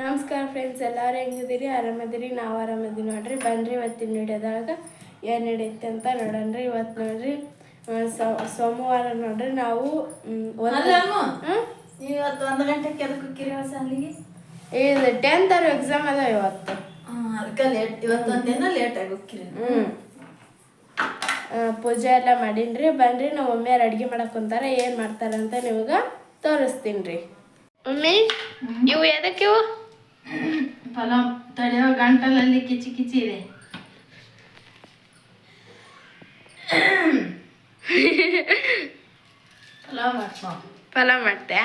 ನಮಸ್ಕಾರ ಫ್ರೆಂಡ್ಸ್ ಎಲ್ಲರೂ ಹೆಂಗಿದ್ದೀರಿ? ಆರಾಮದಿರಿ ನಾವು ಆರಾಮದೀವಿ ನೋಡ್ರಿ. ಬನ್ರಿ ಇವತ್ತಿನ ವಿಡಿಯೋದಾಗ ಏನು ನಡೆಯುತ್ತೆ ಅಂತ ನೋಡೋಣ್ರಿ. ಇವತ್ತು ನೋಡ್ರಿ ಸೋಮವಾರ ನೋಡ್ರಿ ನಾವು? ಇವತ್ತು ಒಂದು ಗಂಟೆ ಸಾಲಿಗೆ ಇದು ಟೆಂತ್ ಅವ್ರ ಎಕ್ಸಾಮ್ ಅದ ಇವತ್ತು. ಅದಕ್ಕೆ ಲೇಟ್ ಲೇಟ್ ಹ್ಞೂ ಪೂಜೆ ಎಲ್ಲ ಮಾಡೀನ್ರಿ. ಬನ್ರಿ ನಮ್ಮ ಒಮ್ಮೆ ಅಡುಗೆ ಮಾಡಕ್ ಕುಂತಾರ ಏನು ಮಾಡ್ತಾರಂತ ನಿಮ್ಗೆ ತೋರಿಸ್ತೀನಿ ರೀ ಮಮ್ಮಿ ಇವು ಎದಕ್ಕೆ ಇವು? ಪಲಾವ್ ತಡೆಯೋ ಗಂಟಲಲ್ಲಿ ಕಿಚಿ ಕಿಚಿ ಇದೆ. ಪಲಾವ್ ಮಾಡ್ತಾವ ಪಲಾವ್ ಮಾಡ್ತೆ.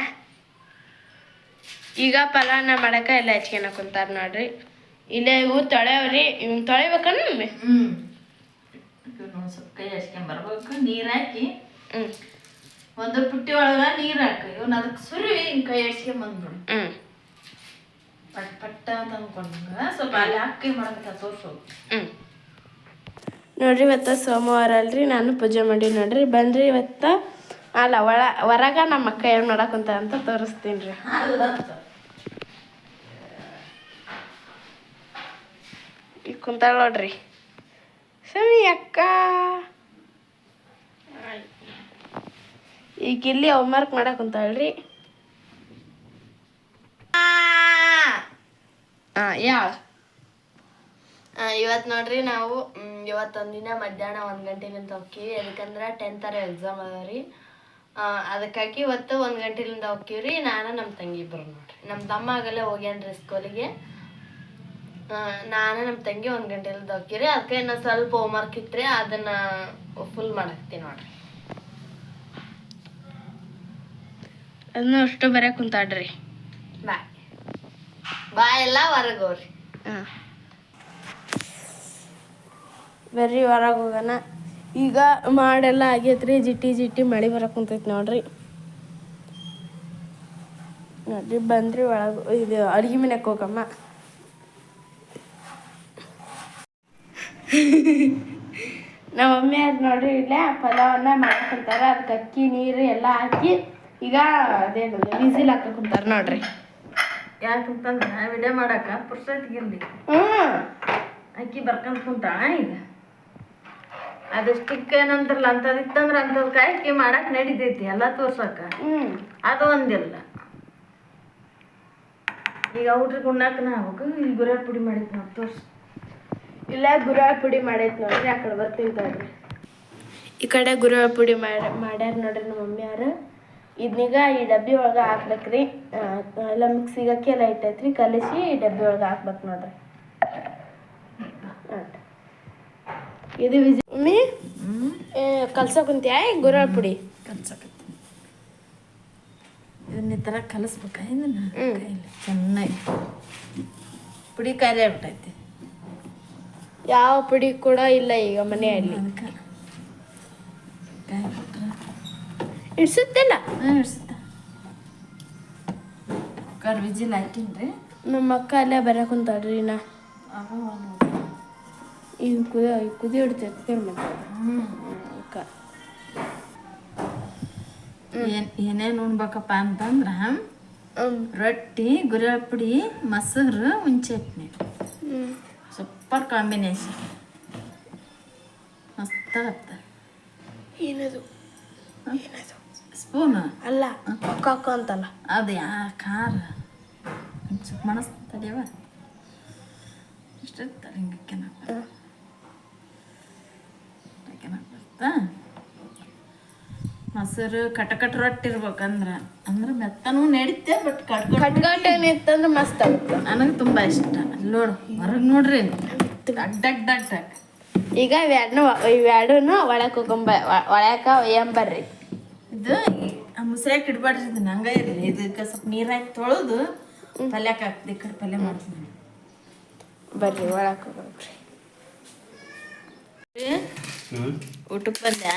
ಈಗ ಪಲಾವ್ನ ಮಾಡಕ ಎಲ್ಲ ಹಚ್ಕೊಳಕ್ ಕುಂತಾರ ನೋಡ್ರಿ. ಇಲ್ಲೇ ಇವು ತೊಳೆಯವ್ರಿ ಇವ್ನ ತೊಳಿಬೇಕನ್ನ ಹ್ಮ್. ಹ್ಞೂ ಸ್ವಲ್ಪ ಕೈ ಹಚ್ಕೊಂಡ್ ಬರ್ಬೇಕು ನೀರು ಹಾಕಿ. ಹ್ಞೂ ಒಂದು ಪುಟ್ಟಿ ಒಳಗೆ ನೀರು ಹಾಕಿ. ಇವನು ಅದಕ್ಕೆ ಸುರಿ ಹಿಂಗೆ ಕೈ ಹಚ್ಕೊಂಡ್ ಬಂದ್ಬಿಡು. ಹ್ಞೂ ಪಟ್ ಪಟ್ಟ ಅಂತ ಸ್ವಲ್ಪ ಅಲ್ಲಿ ಹಾಕಿ ಮಾಡಕತ್ತ ತೋರ್ಸು. ನೋಡ್ರಿ ಇವತ್ತು ಸೋಮವಾರ ಅಲ್ರಿ ನಾನು ಪೂಜೆ ಮಾಡಿ ನೋಡ್ರಿ. ಬಂದ್ರಿ ಇವತ್ತು. ಅಲ್ಲ ಒಳ ಹೊರಗ ನಮ್ಮ ಅಕ್ಕ ಏನು ಮಾಡಕಂತ ಅಂತ ತೋರಿಸ್ತೀನಿ ರೀ. ಈಗ ಕುಂತಾಳ ನೋಡ್ರಿ. ಸರಿ ಅಕ್ಕ. ಈಗ ಇಲ್ಲಿ ಹೋಮ್ವರ್ಕ್ ಮಾಡಕ್ ಕುಂತಾಳ್ರಿ. ಯಾವ ಇವತ್ತು ನೋಡ್ರಿ ನಾವು ಇವತ್ತೊಂದಿನ ಮಧ್ಯಾಹ್ನ ಒಂದು ಗಂಟೆಲಿಂದ ಹೋಗ್ತೀವಿ. ಯಾಕಂದ್ರೆ ಟೆಂತರ ಎಕ್ಸಾಮ್ ಅದಾವ ರೀ. ಅದಕ್ಕಾಗಿ ಇವತ್ತು ಒಂದು ಗಂಟೆಲಿಂದ ಹೋಗ್ತೀವಿ ರೀ. ನಾನು ನಮ್ಮ ತಂಗಿ ಇಬ್ಬರು ನೋಡ್ರಿ. ನಮ್ಮ ತಮ್ಮ ಆಗಲೇ ಹೋಗ್ಯಾನ್ರಿ ಸ್ಕೂಲಿಗೆ ನಾನು ನಮ್ಮ ತಂಗಿ ಒಂದು ಗಂಟೆಲಿಂದ ಹೋಗ್ತೀವಿ ಅದಕ್ಕೆ ಇನ್ನೊಂದು ಸ್ವಲ್ಪ ಹೋಮ್ವರ್ಕ್ ಇತ್ತು ಅದನ್ನು ಫುಲ್ ಮಾಡಾಕ್ತೀನಿ ನೋಡ್ರಿ. ಅದನ್ನು ಅಷ್ಟು ಬರೀ ಕುಂತಾಡ್ರಿ. ಬಾಯ್. ಬಾಯ್ ಹೊರಗೋರಿ ಹಾಂ. ಬರ್ರಿ ಹೊರಗೆ ಹೋಗೋಣ. ಈಗ ಮಾಡೆಲ್ಲ ಆಗೈತ್ರಿ ಜಿಟ್ಟಿ ಜಿಟ್ಟಿ ಮಳೆ ಬರಕ್ ಕುಂತೈತಿ ನೋಡ್ರಿ. ನೋಡ್ರಿ, ಬಂದ್ರಿ ಒಳಗೆ, ಇದು ಅಡುಗೆ ಮನೆಗೆ ಹೋಗಮ್ಮ. ನಮ್ಮ ಮಮ್ಮಿ ಅದು ನೋಡ್ರಿ, ಇಲ್ಲೇ ಪಲಾವನ್ನ ಮಾಡ್ಕೊಂತಾರ ಅದಕ್ಕೆ ಅಕ್ಕಿ, ನೀರು ಎಲ್ಲ ಹಾಕಿ, ಈಗ ಅದೇನು ವಿಸಿಲ್ ಹಾಕಕ್ ಕುಂತಾರ ನೋಡ್ರಿ. ಯಾಕಂತಂದ್ರೆ ವಿಡಿಯೋ ಮಾಡಾಕ ಪುರ್ಸತ್ಗಿರ್ಲಿ ಅಕ್ಕಿ ಬರ್ಕೊಂಡ್ ಕುಂತಾಳ ಈಗ. ಅದಷ್ಟಕ್ಕೆ ಏನಂದ್ರಲ್ಲ ಅಂತದಿತ್ತಂದ್ರೆ ಅಂಥದ್ದು ಕಾಯ್ಕೆ ಮಾಡಕ್ಕೆ ನಡಿತೈತಿ ಎಲ್ಲ ತೋರ್ಸಕ್ಕ. ಅದು ಒಂದಿಲ್ಲ. ಈಗ ಊಟ್ರಿಗೆ ಉಣ್ಣಾಕನ ಆಗ್ಬೇಕು ಇಲ್ಲಿ ಗುರ ಪುಡಿ ಮಾಡೈತಿ ನಾವು ತೋರ್ಸಿ. ಇಲ್ಲ ಗುರುವಾರ ಪುಡಿ ಮಾಡೈತೆ ನೋಡ್ರಿ ಆ ಕಡೆ ಬರ್ತೀನಿ ತಗೊಳ್ರಿ. ಈ ಕಡೆ ಗುರುವಾರ ಪುಡಿ ಮಾಡಿ ಮಾಡ್ಯಾರ ನೋಡ್ರಿ ನಮ್ಮ ಮಮ್ಮಿಯಾರು ಇದನ್ನೀಗ ಈ ಡಬ್ಬಿ ಒಳಗೆ ಹಾಕ್ಬೇಕ್ರಿ. ಎಲ್ಲ ಮಿಕ್ಸಿಗೆ ಹಾಕಿ ಎಲ್ಲ ಇಟ್ಟೈತ್ರಿ. ಕಲಿಸಿ ಈ ಡಬ್ಬಿ ಒಳಗೆ ಹಾಕ್ಬೇಕು ನೋಡ್ರಿ. ಇದು ವಿಜಿ ಮಮ್ಮಿ ಕಲ್ಸೋಕುಂತ್ಯಾ ಗುರಳ್ ಪುಡಿ. ಕಲ್ಸಕತ್ತಿ. ಇದನ್ನ ಈ ಥರ ಕಲಿಸ್ಬೇಕ? ಇದನ್ನ ಹ್ಮ್. ಕೈಲಿ ಚೆನ್ನಾಗಿ. ಪುಡಿ ಖಾಲಿ ಆಗ್ಬಿಟ್ಟೈತಿ ಯಾವ ಪುಡಿ ಕೂಡ ಇಲ್ಲ ಈಗ ಮನೆಯಲ್ಲಿ. ಅದಕ್ಕೆ. ಇಡ್ಸುತ್ತಿಲ್ಲ ಇಡ್ಸುತ್ತೆ ಕುಕ್ಕರ್ ವಿಜಿಲ್ ಹಾಕಿನ್ರಿ ನಮ್ಮ ಅಕ್ಕ ಅಲ್ಲೇ ಬರಕ್ ಕುಂತಾಳ್ರಿ ನಾ ಈಗ ಕುದಿ ಕುದಿ ಹ್ಞೂ ಅಕ್ಕ. ಏನ್ ಏನೇನು ಉಣ್ಬೇಕಪ್ಪ ಅಂತಂದ್ರೆ ರೊಟ್ಟಿ ಗುರಿ ಪುಡಿ ಮೊಸರು ಹುಂಚೆ ಚಟ್ನಿ. ಹ್ಮ್. Super combination. ಮಸ್ತಾಗತ್ತ ಏನದು? ಏನದು? ಸ್ಪೂನ್? ಅಲ್ಲ ಕಾಕು ಅಂತಲ್ಲ. ಅದು ಯಾ ಖಾರ. ಸ್ವಲ್ಪ ಮನಸ್ ತಡಿಯವ ಹಿಂಗೆ ಕೆನಕ ಕಟ್ ಮೊಸರು ಕಟಕಟ್ ರೊಟ್ಟಿ ಇರ್ಬೇಕಂದ್ರ ಅಂದ್ರೆ ಮೆತ್ತನೂ ನಡೀತೆ ಬಟ್ ಕಟ್ ಕಟ್ಗಟ್ಟ ಏನಿತ್ತಂದ್ರೆ ಮಸ್ತ್ ಆಗುತ್ತೆ ನನಗೆ ತುಂಬ ಇಷ್ಟ. ನೋಡು ಹೊರಗೆ ನೋಡ್ರಿ. ಅಡ್ಡ ಅಡ್ಡ ಅಡ್ಡ ಈಗ ಇವೆರಡನ್ನೂ ಇವೆರಡೂ ಒಳಕ್ಕೆ ಒಳಕ ಏನ್ ಎಂಬರ್ರಿ ಇದು ಆ ಮುಸ್ರ್ಯಾಕ ಇಡ್ಬಾರ್ರಿ ಇದು ಹಂಗ ಇರಲಿ. ಇದಕ್ಕೆ ಸ್ವಲ್ಪ ನೀರು ಹಾಕಿ ತೊಳೆದು ಪಲ್ಯಕ್ಕೆ ಹಾಕ್ತಿ ಈ ಕಡೆ ಪಲ್ಯ ಮಾಡ್ತೀನಿ. ಬರ್ರಿ ಒಳಕ್ಕೆ ಹೋಗ್ರಿ. ಊಟಕ್ಕೆ ಪಲ್ಯ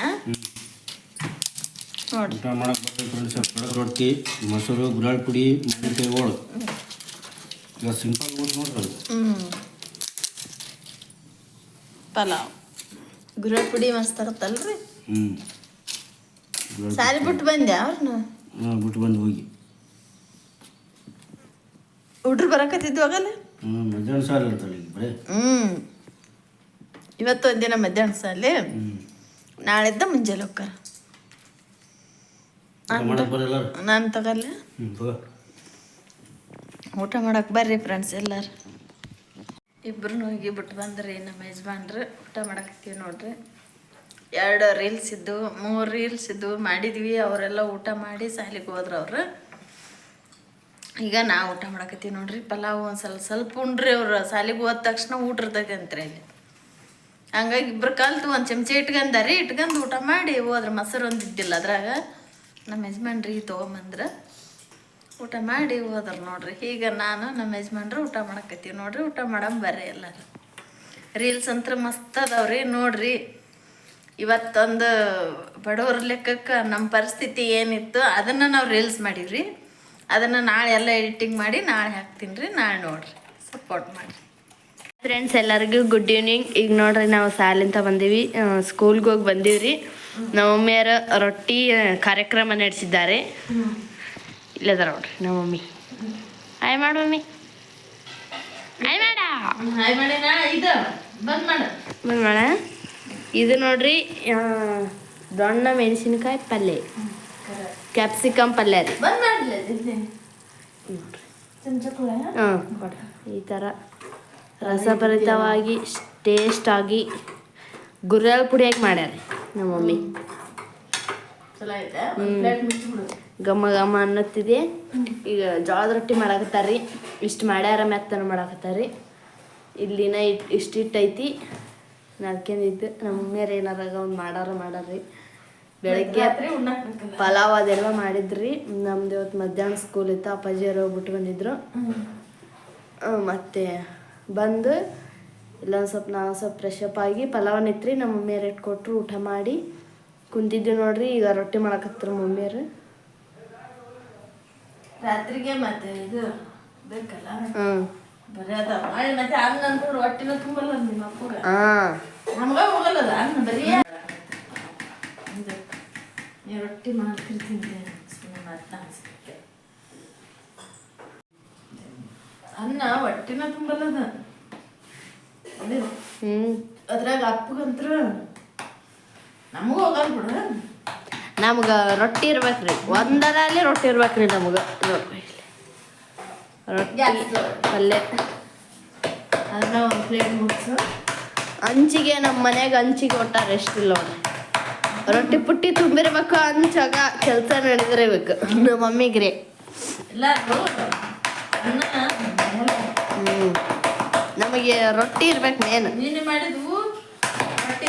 ನೋಡ್ರಿ ಊಟ ಮಾಡಕ್ಕೆ ಬರ್ತೈತೆ ಫ್ರೆಂಡ್ಸ್ ಕಡಕ್ ರೊಟ್ಟಿ ಮೊಸರು ಗುಲಾಳ್ ಪುಡಿ ಮಾವಿನಕಾಯಿ ಹೋಳು. ಈಗ ಸಿಂಪಲ್ ಊಟ ನೋಡ್ರಿ ಹ್ಞೂ ಪಲಾವ್. ಗುರ ಪುಡಿ ಮಸ್ತ್ ಇರುತ್ತಲ್ರಿ? ಹ್ಞೂ ಸಾರಿ ಬಿಟ್ಟು ಬಂದೆ ಅವ್ರನ್ನ. ಹಾಂ ಬಿಟ್ಟು ಬಂದು ಹೋಗಿ. ಹುಡ್ರು ಬರಕತ್ತಿದ್ವು ಆಗಲ್ಲ ಹ್ಞೂ ಮಧ್ಯಾಹ್ನ ಸಾಲ ಇರ್ತಾಳೆ ಈಗ ಬರೀ? ಹ್ಞೂ ಇವತ್ತು ಒಂದಿನ ಮಧ್ಯಾಹ್ನ ಸಾಲಿ. ನಾಳೆದ್ದ ಮುಂಜಾನೆ ಬರಲ್ಲ ನಾನು ತಗಲ್ಲ. ಊಟ ಮಾಡಕ್ಕೆ ಬರ್ರಿ ಫ್ರೆಂಡ್ಸ್ ಎಲ್ಲಾರು. ಇಬ್ರು ಹೋಗಿ ಬಿಟ್ಟು ಬಂದ್ರಿ ನಮ್ಮ ಯಜಮಾನ್ರು. ಊಟ ಮಾಡಕ್ಕೆ ನೋಡ್ರಿ. ಎರಡು ರೀಲ್ಸ್ ಇದ್ದು, ಮೂರು ರೀಲ್ಸ್ ಇದ್ದು ಮಾಡಿದ್ವಿ. ಅವರೆಲ್ಲ ಊಟ ಮಾಡಿ ಸಾಲಿಗೆ ಹೋದ್ರು ಅವರು. ಈಗ ನಾ ಊಟ ಮಾಡಕತ್ತೀವಿ ನೋಡ್ರಿ. ಪಲಾವ್ ಒಂದು ಸ್ವಲ್ಪ ಸ್ವಲ್ಪ ಉಂಡ್ರಿ ಅವ್ರು. ಸಾಲಿಗೆ ಹೋದ ತಕ್ಷಣ ಊಟ ಇರ್ತೈತೆ ಅಂತ್ರಿ ಇಲ್ಲಿ ಹಂಗಾಗಿ ಇಬ್ರು ಕಲ್ತು ಒಂದು ಚಮಚ ಇಟ್ಕೊಂಡಾರಿ ಇಟ್ಕೊಂಡು ಊಟ ಮಾಡಿ ಹೋದ್ರೆ. ಮೊಸರು ಒಂದು ಇದ್ದಿಲ್ಲ ಅದ್ರಾಗ. ನಮ್ಮ ಯಜಮಾನ್ರಿ ತೊಗೊಂಬಂದ್ರೆ ಊಟ ಮಾಡಿ ಹೋದ್ರ ನೋಡ್ರಿ. ಈಗ ನಾನು ನಮ್ಮ ಯಜಮಾನ್ರು ಊಟ ಮಾಡಕತ್ತೀವಿ ನೋಡ್ರಿ. ಊಟ ಮಾಡಂಬರ್ರಿ ಎಲ್ಲರೂ. ರೀಲ್ಸ್ ಅಂತ್ರ ಮಸ್ತ್ ಅದಾವ್ರಿ. ನೋಡ್ರಿ. ಇವತ್ತೊಂದು ಬಡವ್ರ ಲೆಕ್ಕಕ್ಕೆ ನಮ್ಮ ಪರಿಸ್ಥಿತಿ ಏನಿತ್ತು ಅದನ್ನು ನಾವು ರೀಲ್ಸ್ ಮಾಡೀವ್ರಿ. ಅದನ್ನು ನಾಳೆ ಎಲ್ಲ ಎಡಿಟಿಂಗ್ ಮಾಡಿ ನಾಳೆ ಹಾಕ್ತೀನಿ ರೀ ನಾಳೆ ನೋಡ್ರಿ. ಸಪೋರ್ಟ್ ಮಾಡಿರಿ. ಫ್ರೆಂಡ್ಸ್ ಎಲ್ಲರಿಗೂ ಗುಡ್ ಈವ್ನಿಂಗ್ ಈಗ ನೋಡ್ರಿ ನಾವು ಸಾಲಿಂದ ಬಂದೀವಿ. ಸ್ಕೂಲ್ಗೆ ಹೋಗಿ ಬಂದೀವ್ರಿ. ನಮ್ಮ ಮಮ್ಮಿಯರ ರೊಟ್ಟಿ ಕಾರ್ಯಕ್ರಮ ನಡೆಸಿದ್ದಾರೆ. ಇಲ್ಲದ ನೋಡ್ರಿ ನಮ್ಮ ಮಮ್ಮಿ ಆಯ್ ಮಾಡು ಮಮ್ಮಿ. ಆಯ್ ಮಾಡ. ಹಾಯ್ ಮಾಡಿ ಇದು ಬಂದ್ ಮಾಡು. ಬಂದ್ ಮಾಡ. ಇದು ನೋಡ್ರಿ ದೊಣ್ಣ ಮೆಣಸಿನಕಾಯಿ ಪಲ್ಯ ಕ್ಯಾಪ್ಸಿಕಮ್ ಪಲ್ಯ ರೀ ಹಾಂ. ಈ ಥರ ರಸಭರಿತವಾಗಿ ಟೇಸ್ಟಾಗಿ ಗುರ್ಯಾಳ ಪುಡಿಯಾಗ ಮಾಡ್ಯಾರ ನಮ್ಮ ಮಮ್ಮಿ ಘಮ ಘಮ ಅನ್ನತ್ತಿದೆ. ಈಗ ಜೋಳದ ರೊಟ್ಟಿ ಮಾಡಾಕತ್ತಾರ್ರಿ. ಇಷ್ಟು ಮಾಡ್ಯಾರ ಮೆತ್ತನ ಮಾಡಾಕತ್ತಾರ್ರಿ. ಇಲ್ಲಿನ ಇಟ್ ಇಷ್ಟಿಟ್ಟು ನಮ್ಮಮ್ಮಿಯರು ನಮ್ಮ ಮಮ್ಮಿಯರು ಏನಾರ ಒಂದು ಮಾಡಾರ ಮಾಡಾರ್ರಿ. ಬೆಳಗ್ಗೆ ಪಲಾವ್ ಅದೆಲ್ಲ ಮಾಡಿದ್ರಿ. ನಮ್ದು ಇವತ್ತು ಮಧ್ಯಾಹ್ನ ಸ್ಕೂಲ್ ಇತ್ತು ಅಪ್ಪಾಜಿಯವರು ಬಿಟ್ಟು ಬಂದಿದ್ರು. ಮತ್ತೆ ಬಂದು ಇಲ್ಲೊಂದು ಸ್ವಲ್ಪ ನಾವು ಸ್ವಲ್ಪ ಫ್ರೆಶ್ ಅಪ್ ಆಗಿ ಪಲಾವ್ ಇತ್ತು ನಮ್ಮ ಮಮ್ಮಿಯರು ಇಟ್ಕೊಟ್ರು ಊಟ ಮಾಡಿ. ಕುಂತಿದ್ವಿ ನೋಡ್ರಿ ಈಗ ರೊಟ್ಟಿ ಮಾಡಕತ್ರ ಮಮ್ಮಿಯರು ರಾತ್ರಿಗೆ ಮತ್ತೆ ಇದು ಬೇಕಲ್ಲ? ಹ್ಞೂ ರೊಟ್ಟಿ ಮಾಡ್ತಿರ್ತೀನಿ ಅನ್ನ ಹೊಟ್ಟಿನ ತುಂಬಲ್ಲದ. ಅದ್ರಾಗ ಅಪ್ಪಗಂತ್ರ ನಮಗೂ ಹೋಗಲ್ಲ ಬಿಡು. ನಮ್ಗೆ ರೊಟ್ಟಿ ಇರ್ಬೇಕ್ರಿ. ಒಂದರಲ್ಲಿ ರೊಟ್ಟಿ ಇರ್ಬೇಕ್ರಿ ನಮ್ಗೆ. ರೊಟ್ಟಿ ಪಲ್ಯ ಅದನ್ನ ಒಂದು ಪ್ಲೇಟ್ ಮುಗಿಸು. ಅಂಚಿಗೆ ನಮ್ಮ ಮನೆಗೆ ಅಂಚಿಗೆ ಕೊಟ್ಟಾರೆ ರೆಸ್ಟ್ ಇಲ್ಲ ರೊಟ್ಟಿ ಪುಟ್ಟಿ ತುಂಬಿರ್ಬೇಕು ಅಂಚಾಗ ಕೆಲಸ ನಡೆದಿರಬೇಕು ನಮ್ಮ ಮಮ್ಮಿಗ್ರಿ ಹ್ಞೂ ನಮಗೆ ರೊಟ್ಟಿ ಇರ್ಬೇಕು ಮೇನ್ ರೊಟ್ಟಿ